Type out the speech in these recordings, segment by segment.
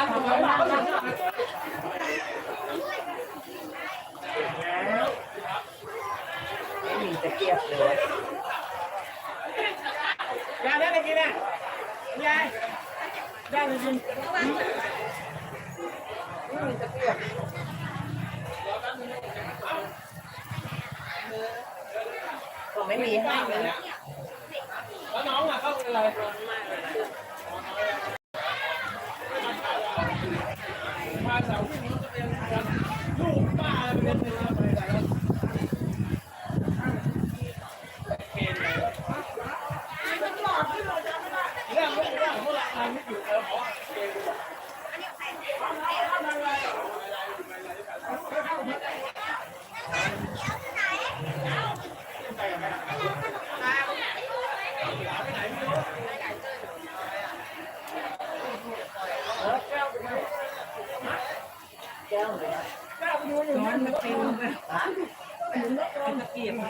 ไม่มีตะเกียบเลยยายได้ไรกินอะยายได้อะไรกินไม่มีตะเกียบก็ไม่มีให้เลยแล้วน้องอะเข้าเป็นอะไรมาเสาร์วิ่งรถจะเป็นลูกป้าเป็นอะไรเรื่องเรื่องเรื่องเมื่อไหร่ไม่อยู่เออหมอ แก้วเลย ร้อนมันเป็น ฮะ ตะเกียบไ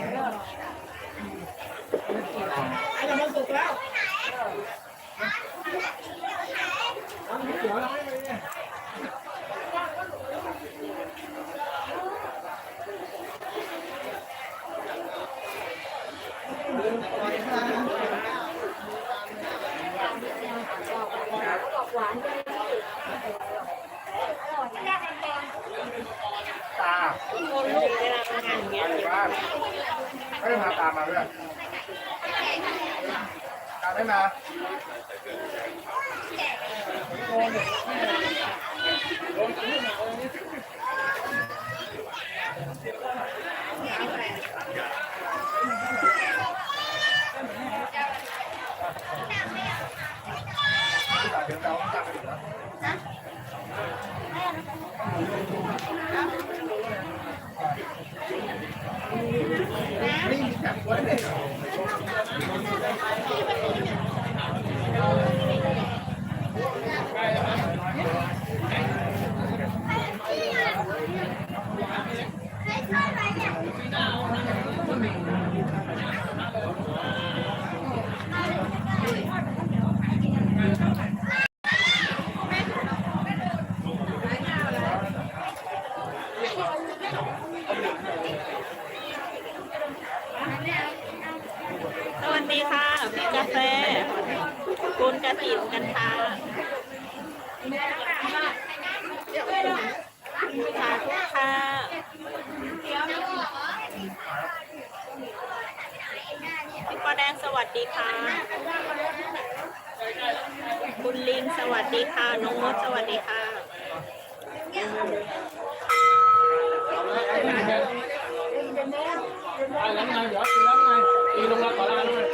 อ้เรามันสุกแล้วเดี๋ยวเราไม่ไปเนี่ย ตา คนลูกเวลาทำงานอย่างเงี้ย อยู่บ้าน ไม่ได้พาตามมาด้วยตามไม่มาสวั これでしょ สดีค่ะพี่กาแฟคุณกระถิ่นกันค่ะสาธุค่ะพี่ปอแดงสวัสดีค่ะ คุณลินสวัสดีค่ะ น้องมดสวัสดีค่ะไอ้ล้างไงเดี๋ยวอีล้างไงอีลงมาขอลาด้วยนี่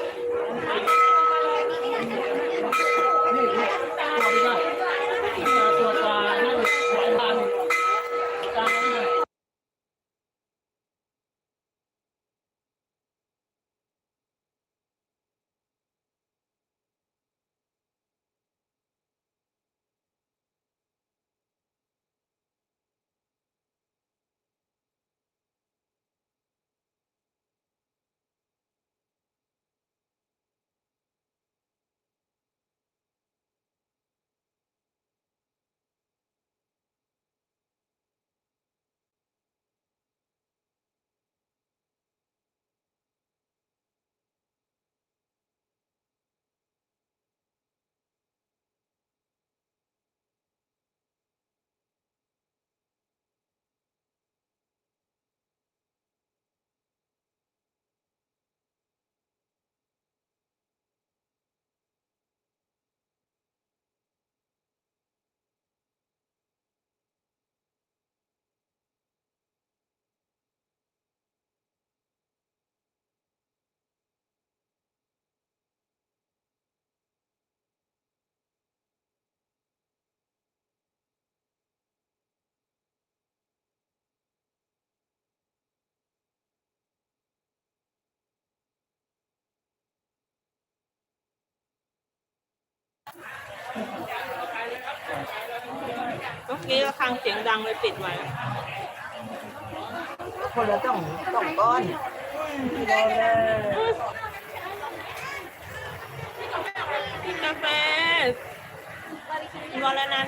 เมื่อกี้ระฆังเสียงดังเลยปิดไว้คนละต้องต้องก้อนโดนเลยพี่กาแฟวรนันท์